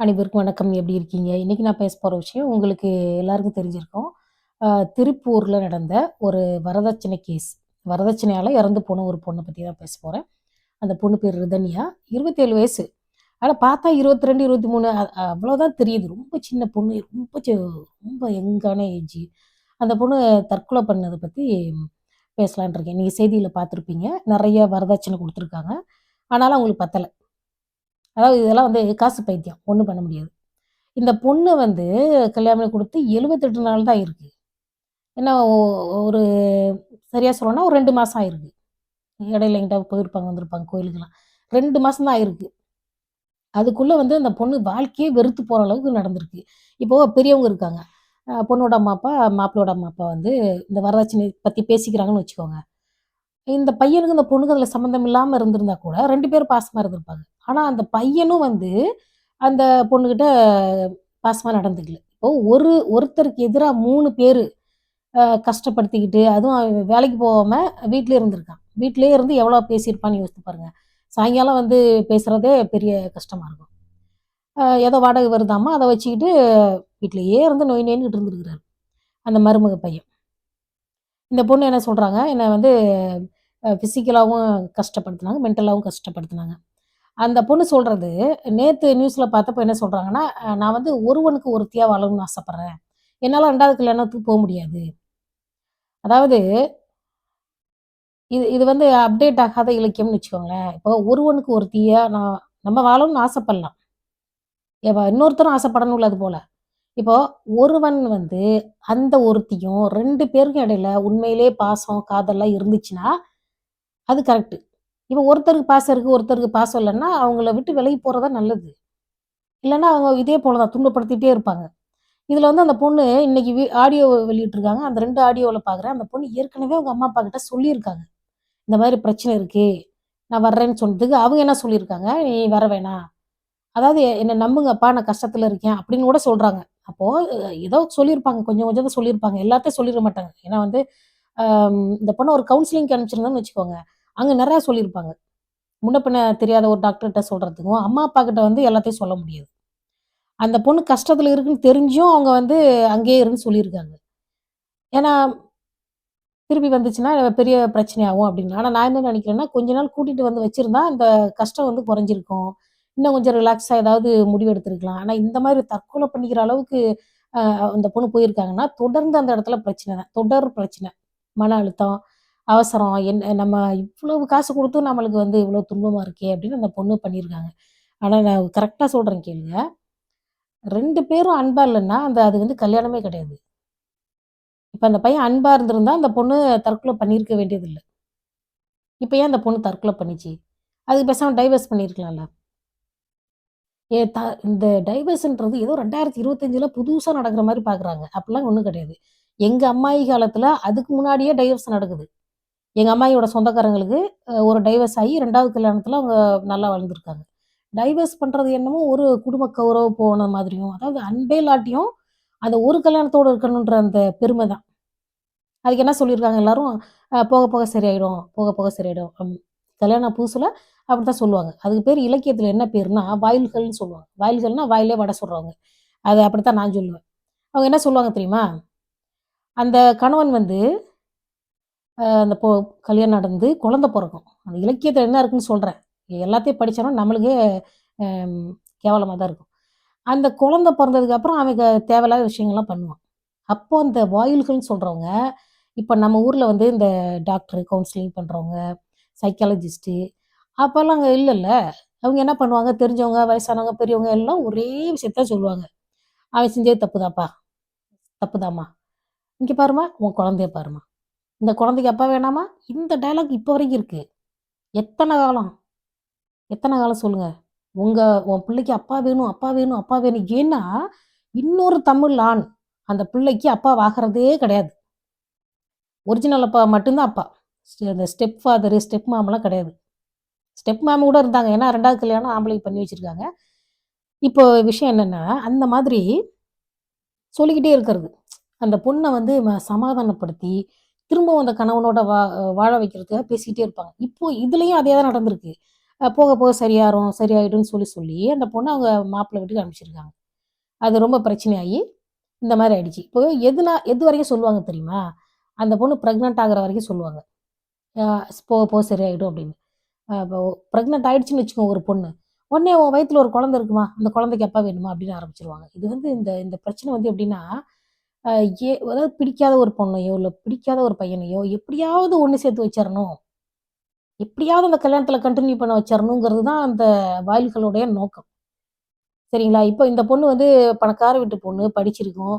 அனைவருக்கும் வணக்கம். எப்படி இருக்கீங்க? இன்றைக்கி நான் பேச போகிற விஷயம் உங்களுக்கு எல்லாருக்கும் தெரிஞ்சிருக்கோம் திருப்பூரில் நடந்த ஒரு வரதட்சணை கேஸ். வரதட்சணையால் இறந்து போன ஒரு பொண்ணை பற்றி தான் பேச போகிறேன் அந்த பொண்ணு பேர் ரிதன்யா. 27 வயசு. ஆனால் பார்த்தா இருபத்ரெண்டு இருபத்தி மூணு அவ்வளோதான் தெரியுது. ரொம்ப சின்ன பொண்ணு. ரொம்ப ரொம்ப யங்கான ஏஜ். அந்த பொண்ணு தற்கொலை பண்ணதை பற்றி பேசலான் இருக்கேன். நீங்கள் செய்தியில் பார்த்துருப்பீங்க. நிறைய வரதட்சணை கொடுத்துருக்காங்க ஆனாலும் அவங்களுக்கு பத்தலை அதாவது இதெல்லாம் வந்து காசு பைத்தியம். ஒன்றும் பண்ண முடியாது. இந்த பொண்ணு வந்து கல்யாணம் பண்ணி குடுத்து 78 நாள் தான் இருக்குது என்ன ஒ ஒரு சரியாக சொல்லணும்னா ஒரு ரெண்டு மாதம் ஆயிருக்கு. இடையில எங்கிட்ட போயிருப்பாங்க, வந்திருப்பாங்க கோயிலுக்கெல்லாம். ரெண்டு மாதம் தான் ஆயிருக்கு. அதுக்குள்ளே வந்து அந்த பொண்ணு வாழ்க்கையே வெறுத்து போகிற அளவுக்கு நடந்திருக்கு. இப்போ பெரியவங்க இருக்காங்க. பொண்ணோட அம்மா, அப்பா, மாப்பிளோட அம்மா, அப்பா வந்து இந்த வரதட்சணை பற்றி பேசிக்கிறாங்கன்னு வச்சுக்கோங்க. இந்த பையனுக்கும் இந்த பொண்ணுக்கு அதில் சம்மந்தம் இல்லாமல் இருந்திருந்தா கூட ரெண்டு பேரும் பாசமாக இருந்திருப்பாங்க. ஆனால் அந்த பையனும் வந்து அந்த பொண்ணுக்கிட்ட பாசமாக நடந்துக்கல. இப்போ ஒரு ஒருத்தருக்கு எதிராக மூணு பேர் கஷ்டப்படுத்திக்கிட்டு, அதுவும் வேலைக்கு போகாமல் வீட்டிலே இருந்திருக்கான். வீட்டிலே இருந்து எவ்வளோ பேசியிருப்பான்னு யோசித்து பாருங்கள் சாயங்காலம் வந்து பேசுகிறதே பெரிய கஷ்டமாக இருக்கும். ஏதோ வாடகை வருதாமா அதை வச்சுக்கிட்டு வீட்டிலையே இருந்து நோய் நோயின்னு இருந்துருக்கிறார் அந்த மருமக பையன். இந்த பொண்ணு என்ன சொல்கிறாங்க என்னை வந்து ஃபிசிக்கலாகவும் கஷ்டப்படுத்துனாங்க, மென்டலாகவும் கஷ்டப்படுத்துனாங்க. அந்த பொண்ணு சொல்கிறது நேற்று நியூஸில் பார்த்தப்ப என்ன சொல்கிறாங்கன்னா நான் வந்து ஒருவனுக்கு ஒருத்தியாக வாழணும்னு ஆசைப்பட்றேன் என்னால் ரெண்டாவது கல்யாணத்துக்கு போக முடியாது. அதாவது இது இது வந்து அப்டேட் ஆகாத இலக்கியம்னு வச்சுக்கோங்களேன். இப்போ ஒருவனுக்கு ஒருத்தியாக நான் நம்ம வாழணும்னு ஆசைப்படலாம். ஏவா இன்னொருத்தரும் ஆசைப்படணும்ல அது போல் இப்போ ஒருவன் வந்து அந்த ஒருத்தியும் ரெண்டு பேருக்கும் இடையில உண்மையிலேயே பாசம், காதல்லாம் இருந்துச்சுன்னா, அது கரெக்டு இப்போ ஒருத்தருக்கு பாசம் இருக்குது ஒருத்தருக்கு பாசம் இல்லைன்னா அவங்கள விட்டு விலகி போகிறதா தான் நல்லது. இல்லைன்னா அவங்க இதே போல தான் துன்பப்படுத்திகிட்டே இருப்பாங்க. இதில் வந்து அந்த பொண்ணு இன்னைக்கு ஆடியோ வெளியிட்ருக்காங்க அந்த ரெண்டு ஆடியோவில் பார்க்குறேன். அந்த பொண்ணு ஏற்கனவே அவங்க அம்மா, அப்பா கிட்ட சொல்லியிருக்காங்க. இந்த மாதிரி பிரச்சனை இருக்கு. நான் வர்றேன்னு சொன்னதுக்கு, அவங்க என்ன சொல்லியிருக்காங்க, "நீ வர வேணாம். அதாவது என்னை நம்புங்கப்பா, நான் கஷ்டத்தில் இருக்கேன்." அப்படின்னு கூட சொல்கிறாங்க அப்போது ஏதோ சொல்லியிருப்பாங்க. கொஞ்சம் கொஞ்சம் தான் சொல்லியிருப்பாங்க. எல்லாத்தையும் சொல்லிட மாட்டாங்க. ஏன்னா வந்து இந்த பொண்ணை ஒரு கவுன்சிலிங் அனுப்பிச்சிருந்தோம்னு வச்சுக்கோங்க. அங்கே நிறையா சொல்லியிருப்பாங்க. முன்ன பின்ன தெரியாத ஒரு டாக்டர்கிட்ட சொல்கிறதுக்கும் அம்மா, அப்பா கிட்ட வந்து எல்லாத்தையும் சொல்ல முடியாது. அந்த பொண்ணு கஷ்டத்தில் இருக்குன்னு தெரிஞ்சும் அவங்க வந்து அங்கேயே இருன்னு சொல்லியிருக்காங்க. ஏன்னா திருப்பி வந்துச்சுன்னா பெரிய பிரச்சனையாகும் அப்படின்னு. ஆனால் நான் என்ன நினைக்கிறேன்னா கொஞ்ச நாள் கூட்டிகிட்டு வந்து வச்சுருந்தா இந்த கஷ்டம் வந்து குறைஞ்சிருக்கும். இன்னும் கொஞ்சம் ரிலாக்ஸாக ஏதாவது முடிவு எடுத்துருக்கலாம் ஆனால் இந்த மாதிரி தற்கொலை பண்ணிக்கிற அளவுக்கு அந்த பொண்ணு போயிருக்காங்கன்னா, தொடர்ந்து அந்த இடத்துல பிரச்சனை தான். தொடர் பிரச்சனை. மன அழுத்தம், அவசரம், என்ன நம்ம இவ்வளவு காசு கொடுத்தும் நம்மளுக்கு வந்து இவ்வளோ துன்பமாக இருக்கே அப்படின்னு அந்த பொண்ணு பண்ணியிருக்காங்க. ஆனால் நான் கரெக்டாக சொல்கிறேன் கேளுங்க. ரெண்டு பேரும் அன்பா இல்லைன்னா அந்த அது வந்து கல்யாணமே கிடையாது. இப்போ அந்த பையன் அன்பாக இருந்திருந்தா, அந்த பொண்ணு தற்கொலை பண்ணியிருக்க வேண்டியதில்லை இப்போ ஏன் அந்த பொண்ணு தற்கொலை பண்ணிச்சு அதுக்கு பேசாமல் டைவர்ஸ் பண்ணியிருக்கலாம்ல. ஏ த இந்த டைவர்ஸ்ன்றது ஏதோ ரெண்டாயிரத்தி இருபத்தஞ்சில் புதுசாக நடக்கிற மாதிரி பார்க்குறாங்க. அப்படிலாம் ஒன்றும் கிடையாது. எங்கள் அம்மாயி காலத்தில் அதுக்கு முன்னாடியே டைவர்ஸ் நடக்குது. எங்கள் அம்மாயோட சொந்தக்காரங்களுக்கு ஒரு டைவர்ஸ் ஆகி ரெண்டாவது கல்யாணத்தில் அவங்க நல்லா வளர்ந்துருக்காங்க டைவர்ஸ் பண்ணுறது என்னமோ ஒரு குடும்ப கௌரவ போன மாதிரியும், அதாவது அன்பே இல்லாட்டியும், அந்த ஒரு கல்யாணத்தோடு இருக்கணுன்ற அந்த பெருமை தான். அதுக்கு என்ன சொல்லியிருக்காங்க எல்லாரும், போக போக சரியாயிடும், போக போக சரியாயிடும். கல்யாணம் கல்யாணம் அப்படி தான் சொல்லுவாங்க. அதுக்கு பேர் இலக்கியத்தில் என்ன பேருன்னா, வாயில்கள்னு சொல்லுவாங்க. வாயில்கள்னா வாயிலே வடை சுடுறவங்க. அது அப்படித்தான் நான் சொல்லுவேன். அவங்க என்ன சொல்லுவாங்க தெரியுமா? அந்த கணவன் வந்து அந்த பொ கல்யாணம் நடந்து குழந்தை பிறக்கும் அந்த இலக்கியத்தில் என்ன இருக்குன்னு சொல்கிறேன் எல்லாத்தையும் படிச்சோம்னா நம்மளுக்கே கேவலமாக தான் இருக்கும். அந்த குழந்தை பிறந்ததுக்கப்புறம் அவனுக்கு தேவையில்லாத விஷயங்கள்லாம் பண்ணுவான். அப்போ அந்த வாயில்கள்னு சொல்கிறவங்க இப்போ நம்ம ஊரில் வந்து இந்த டாக்டர், கவுன்சிலிங் பண்ணுறவங்க சைக்காலஜிஸ்ட்டு அப்போல்லாம் அங்கே இல்லைல்ல அவங்க என்ன பண்ணுவாங்க, தெரிஞ்சவங்க, வயசானவங்க, பெரியவங்க எல்லாம் ஒரே விஷயத்த சொல்லுவாங்க. "அவன் செஞ்சது தப்புதான்ப்பா. தப்புதாம்மா. இங்கே பாரும்மா, உன் குழந்தைய பாரும்மா. இந்த குழந்தைக்கு அப்பா வேணாமா?" இந்த டயலாக் இப்போ வரைக்கும் இருக்குது எத்தனை காலம்? எத்தனை காலம் சொல்லுங்கள் உங்கள் உன் பிள்ளைக்கு அப்பா வேணும், அப்பா வேணும், அப்பா வேணும். ஏன்னா, இன்னொரு தமிழ் ஆண் அந்த பிள்ளைக்கு அப்பாவாகுறதே கிடையாது. ஒரிஜினல் அப்பா மட்டும்தான் அப்பா. அந்த ஸ்டெப் ஃபாதரு, ஸ்டெப் மாம்லாம் கிடையாது. ஸ்டெப் மேம் கூட இருந்தாங்க. ஏன்னா ரெண்டாவது கல்யாணம் ஆம்பளைக்கு பண்ணி வச்சுருக்காங்க இப்போ விஷயம் என்னென்னா அந்த மாதிரி சொல்லிக்கிட்டே இருக்கிறது. அந்த பொண்ணை வந்து ம சமாதானப்படுத்தி, திரும்பவும் அந்த கணவனோட வா வாழ வைக்கிறதுக்காக பேசிக்கிட்டே இருப்பாங்க. இப்போ இதுலேயும் அதே தான் நடந்திருக்கு. போக போக சரியாயிரும் சரியாயிடும்னு சொல்லி சொல்லி அந்த பொண்ணை அவங்க மாப்பிள்ளை வீட்டுக்கு அனுப்பிச்சிருக்காங்க. அது ரொம்ப பிரச்சனையாகி இந்த மாதிரி ஆயிடுச்சு. இப்போ எதுனா எது வரைக்கும் சொல்லுவாங்க தெரியுமா? அந்த பொண்ணு ப்ரெக்னென்ட் ஆகிற வரைக்கும் சொல்லுவாங்க. போக போக சரியாயிடும் அப்படின்னு. இப்போ ப்ரெக்னென்ட் ஆகிடுச்சின்னு வச்சுக்கோங்க ஒரு பொண்ணு. உடனே உன் வயிற்றுல ஒரு குழந்தை இருக்குமா? அந்த குழந்தைக்கு எப்போ வேணுமா? அப்படின்னு ஆரம்பிச்சிருவாங்க. இது வந்து இந்த இந்த பிரச்சனை வந்து எப்படின்னா ஏ அதாவது பிடிக்காத ஒரு பொண்ணையோ இல்லை பிடிக்காத ஒரு பையனையோ எப்படியாவது ஒன்று சேர்த்து வச்சிடணும் எப்படியாவது அந்த கல்யாணத்தில் கண்டினியூ பண்ண வச்சிடணுங்கிறது தான் அந்த வாயில்களுடைய நோக்கம். சரிங்களா? இப்போ இந்த பொண்ணு வந்து பணக்கார வீட்டு பொண்ணு படிச்சிருக்கும்.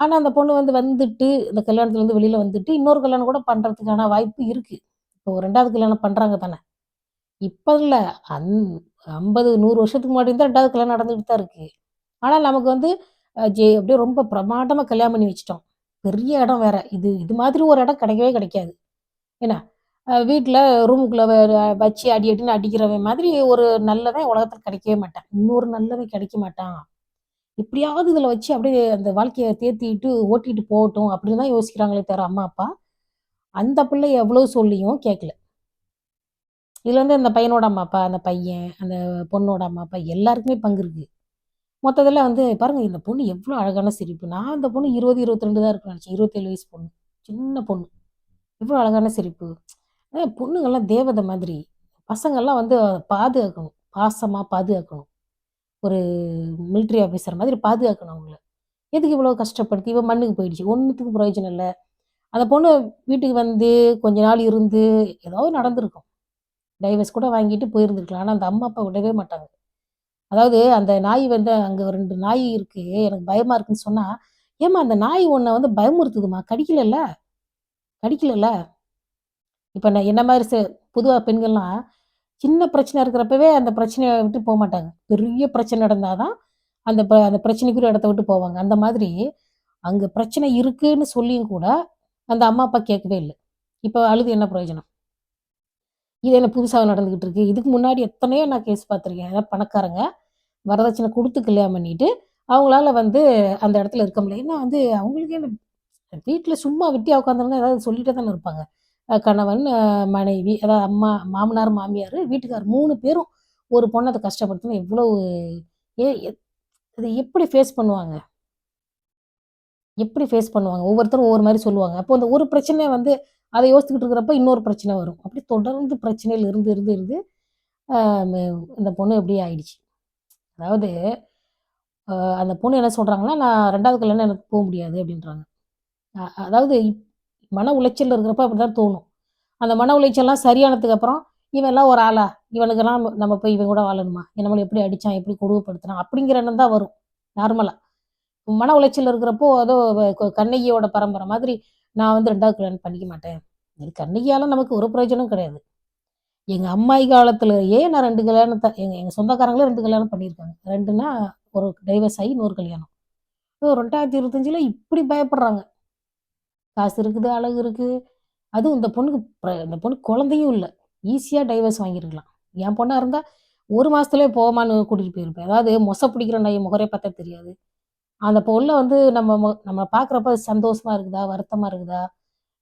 ஆனால் அந்த பொண்ணு வந்து வந்துட்டு இந்த கல்யாணத்துலேருந்து வெளியில் வந்துட்டு இன்னொரு கல்யாணம் கூட பண்ணுறதுக்கான வாய்ப்பு இருக்குது இப்போ ஒரு ரெண்டாவது கல்யாணம் பண்ணுறாங்க தானே. இப்போ இல்லை அந் ஐம்பது நூறு வருஷத்துக்கு முன்னாடி தான் ரெண்டாவது கல்யாணம் நடந்துகிட்டு தான் இருக்குது ஆனால் நமக்கு வந்து ஜே அப்படியே ரொம்ப பிரமாண்டமாக கல்யாணம் பண்ணி வச்சிட்டோம். பெரிய இடம் வேற. இது இது மாதிரி ஒரு இடம் கிடைக்கவே கிடைக்காது. என்ன வீட்டில் ரூமுக்குள்ளே வச்சு அடி அடின்னு அடிக்கிறவன் மாதிரி ஒரு நல்லவன் உலகத்தில் கிடைக்கவே மாட்டான். இன்னொரு நல்லவன் கிடைக்க மாட்டான். இப்படியாவது இதில் வச்சு அப்படியே அந்த வாழ்க்கையை தேத்திட்டு ஓட்டிட்டு போகட்டும் அப்படின்னு தான் யோசிக்கிறாங்களே தவிர அம்மா அப்பா அந்த பிள்ளை எவ்வளோ சொல்லியும் கேட்கல இதுல வந்து அந்த பையனோட அம்மா அப்பா அந்த பையன் அந்த பொண்ணோட அம்மா அப்பா எல்லாருக்குமே பங்கு இருக்குது மொத்தத்தில் வந்து பாருங்க இந்த பொண்ணு எவ்வளோ அழகான சிரிப்பு. நான் அந்த பொண்ணு இருபது இருபத்தி ரெண்டு தான் இருக்குன்னு நினச்சேன். இருபத்தேழு வயசு பொண்ணு. சின்ன பொண்ணு. எவ்வளோ அழகான சிரிப்பு. பொண்ணுங்கள்லாம் தேவதை மாதிரி. பசங்கள்லாம் வந்து பாதுகாக்கணும். பாசமாக பாதுகாக்கணும். ஒரு மிலிட்ரி ஆஃபீஸர் மாதிரி பாதுகாக்கணும் அவங்கள. எதுக்கு இவ்வளோ கஷ்டப்படுத்தி? இவன் மண்ணுக்கு போயிடுச்சு. ஒன்றுத்துக்கும் பிரயோஜனம் இல்லை. அந்த பொண்ணு வீட்டுக்கு வந்து கொஞ்ச நாள் இருந்து ஏதாவது நடந்திருக்கும். டைவர்ஸ் கூட வாங்கிட்டு போயிருந்துருக்கலாம். ஆனால் அந்த அம்மா அப்பா விடவே மாட்டாங்க. அதாவது அந்த நாய் வந்து அங்கே ரெண்டு நாய் இருக்கு எனக்கு பயமா இருக்குன்னு சொன்னா ஏம்மா அந்த நாய் உன்னை வந்து பயமுறுத்துதுமா? கடிக்கலல்ல? கடிக்கலல்ல? இப்போ நான் என்ன மாதிரி செ பொதுவாக பெண்கள்லாம் சின்ன பிரச்சனை இருக்கிறப்பவே அந்த பிரச்சனையை விட்டு போக மாட்டாங்க. பெரிய பிரச்சனை நடந்தாதான் அந்த ப அந்த பிரச்சனைக்குரிய இடத்த விட்டு போவாங்க. அந்த மாதிரி அங்கே பிரச்சனை இருக்குன்னு சொல்லியும் கூட அந்த அம்மா அப்பா கேட்கவே இல்லை. இப்போ அழுது என்ன பிரயோஜனம்? இது என்ன புதுசாக நடந்துக்கிட்டு இருக்கு இதுக்கு முன்னாடி எத்தனையோ நான் கேஸ் பார்த்துருக்கேன். அதாவது பணக்காரங்க. வரதட்சணை கொடுத்து கல்யாணம் பண்ணிட்டு அவங்களால வந்து அந்த இடத்துல இருக்க முடியல. ஏன்னா வந்து அவங்களுக்கே வீட்டில் சும்மா வெட்டியாக உட்காந்துருந்தா ஏதாவது சொல்லிகிட்டே தானே இருப்பாங்க. கணவன் மனைவி அதாவது அம்மா மாமனார் மாமியார் வீட்டுக்கார் மூணு பேரும் ஒரு பொண்ணை அதை கஷ்டப்படுத்தினா எவ்வளோ ஏ அதை எப்படி ஃபேஸ் பண்ணுவாங்க? எப்படி ஃபேஸ் பண்ணுவாங்க? ஒவ்வொருத்தரும் ஒவ்வொரு மாதிரி சொல்லுவாங்க. அப்போ அந்த ஒரு பிரச்சனை வந்து அதை யோசிச்சுக்கிட்டு இருக்கிறப்ப இன்னொரு பிரச்சனை வரும். அப்படி தொடர்ந்து பிரச்சனையில் இருந்து இருந்து இருந்து இந்த பொண்ணு எப்படி ஆயிடுச்சு. அதாவது அந்த பொண்ணு என்ன சொல்கிறாங்கன்னா நான் ரெண்டாவது கல்யாணம் எனக்கு போக முடியாது அப்படின்றாங்க. அதாவது மன உளைச்சல் இருக்கிறப்ப அப்படிதான் தோணும். அந்த மன உளைச்சல்லாம் சரியானதுக்கு அப்புறம் இவெல்லாம் ஒரு ஆளா? இவனுக்கெல்லாம் நம்ம- நம்ம போய் இவன் கூட வாழணுமா? நம்மளை எப்படி அடிச்சான்? எப்படி கொடுமைப்படுத்தினான்? அப்படிங்கிற எண்ணம் தான் வரும். நார்மலாக மன உளைச்சல் இருக்கிறப்போ அதோ கண்ணகியோட பரம்பரை மாதிரி நான் வந்து ரெண்டாவது கல்யாணம் பண்ணிக்க மாட்டேன். இது கண்ணகியால நமக்கு ஒரு பிரயோஜனம் கிடையாது. எங்கள் அம்மாயி காலத்திலேயே நான் ரெண்டு கல்யாணத்தை எங்கள் எங்கள் சொந்தக்காரங்களே ரெண்டு கல்யாணம் பண்ணியிருக்காங்க. ரெண்டுனா ஒரு டைவர்ஸ் ஆகி இன்னொரு கல்யாணம். இப்போ ரெண்டாயிரத்தி இருபத்தஞ்சில் இப்படி பயப்படுறாங்க. காசு இருக்குது அழகு இருக்குது. அதுவும் இந்த பொண்ணுக்கு இந்த பொண்ணு குழந்தையும் இல்லை. ஈஸியாக டைவர்ஸ் வாங்கியிருக்கலாம். என் பொண்ணாக இருந்தால் ஒரு மாதத்துலேயே போமான்னு கூட்டிகிட்டு போயிருப்பேன். அதாவது மொசை பிடிக்கிற நாய் முகரே பார்த்தா தெரியாது. அந்த பொருளை வந்து நம்ம நம்ம பார்க்குறப்ப சந்தோஷமா இருக்குதா? வருத்தமாக இருக்குதா?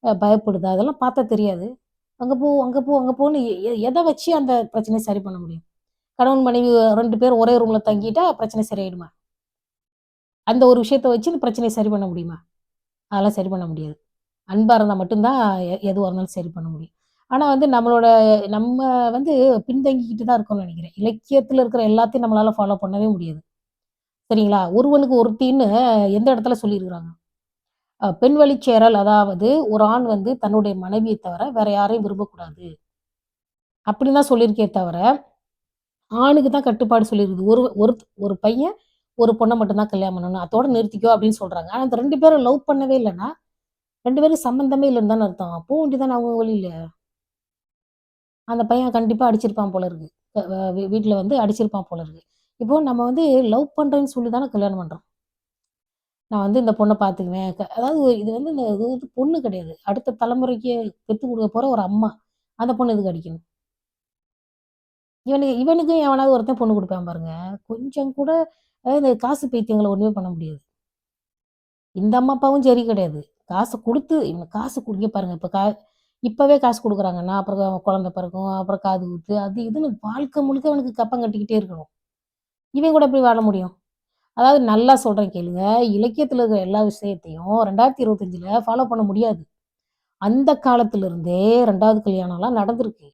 பயப்படுதா? அதெல்லாம் பார்த்தா தெரியாது. அங்கே போ அங்கே போ அங்கே போன்னு எ- எ- எதை வச்சு அந்த பிரச்சனையை சரி பண்ண முடியும்? கணவன் மனைவி ரெண்டு பேரும் ஒரே ரூமில் தங்கிட்டா பிரச்சனை சரியாயிடுமா? அந்த ஒரு விஷயத்தை வச்சு இந்த பிரச்சனையை சரி பண்ண முடியுமா? அதெல்லாம் சரி பண்ண முடியாது. அன்பாக இருந்தால் மட்டும்தான் எ- எதுவாக இருந்தாலும் சரி பண்ண முடியும். ஆனால் வந்து நம்மளோட நம்ம வந்து பின்தங்கிக்கிட்டு தான் இருக்கோம்னு நினைக்கிறேன். இலக்கியத்தில் இருக்கிற எல்லாத்தையும் நம்மளால் ஃபாலோ பண்ணவே முடியாது. சரிங்களா? ஒருவனுக்கு ஒருத்தின்னு எந்த இடத்துல சொல்லியிருக்கிறாங்க? பெண் வழிச்சேரல் அதாவது ஒரு ஆண் வந்து தன்னுடைய மனைவியை தவிர வேற யாரையும் விரும்பக்கூடாது. அப்படின்னு தான் சொல்லியிருக்கே தவிர ஆணுக்கு தான் கட்டுப்பாடு சொல்லியிருக்குது. ஒரு ஒரு ஒரு பையன் ஒரு பொண்ணை மட்டும்தான் கல்யாணம் பண்ணணும். அதோட நிறுத்திக்கோ அப்படின்னு சொல்றாங்க. ஆனால் அந்த ரெண்டு பேரும் லவ் பண்ணவே இல்லைன்னா ரெண்டு பேரும் சம்மந்தமே இல்லைன்னு தானே அர்த்தம். அப்போ வேண்டியதானே அவங்க வழியில அந்த பையன் கண்டிப்பா அடிச்சிருப்பான் போல இருக்கு. வீட்டுல வந்து அடிச்சிருப்பான் போல இருக்கு. இப்போ நம்ம வந்து லவ் பண்ணுறேன்னு சொல்லி தானே கல்யாணம் பண்ணுறோம் நான் வந்து இந்த பொண்ணை பார்த்துக்குவேன். அதாவது இது வந்து இந்த இது வந்து பொண்ணு கிடையாது. அடுத்த தலைமுறைக்கு பெற்று கொடுக்க போகிற ஒரு அம்மா. அந்த பொண்ணு இது அடிக்கணும்? இவனுக்கு இவனுக்கும் எவனாவது ஒருத்தன் பொண்ணு கொடுப்பான் பாருங்க. கொஞ்சம் கூட அதாவது இந்த காசு பைத்தியங்களை ஒன்றுமே பண்ண முடியாது. இந்த அம்மா அப்பாவும் சரி கிடையாது. காசை கொடுத்து இவன் காசு கொடுக்க பாருங்க. இப்போ கா இப்போவே காசு கொடுக்குறாங்கன்னா அப்புறம் குழந்தை பிறக்கும், அப்புறம் காது குத்து, அது இதுன்னு வாழ்க்கை முழுக்க அவனுக்கு கப்பம் கட்டிக்கிட்டே இருக்கணும். இவன் கூட எப்படி வாழ முடியும்? அதாவது நல்லா சொல்கிறேன் கேளுங்க. இலக்கியத்தில் இருக்கிற எல்லா விஷயத்தையும் 2025ல ஃபாலோ பண்ண முடியாது. அந்த காலத்திலிருந்தே ரெண்டாவது கல்யாணம்லாம் நடந்திருக்கு.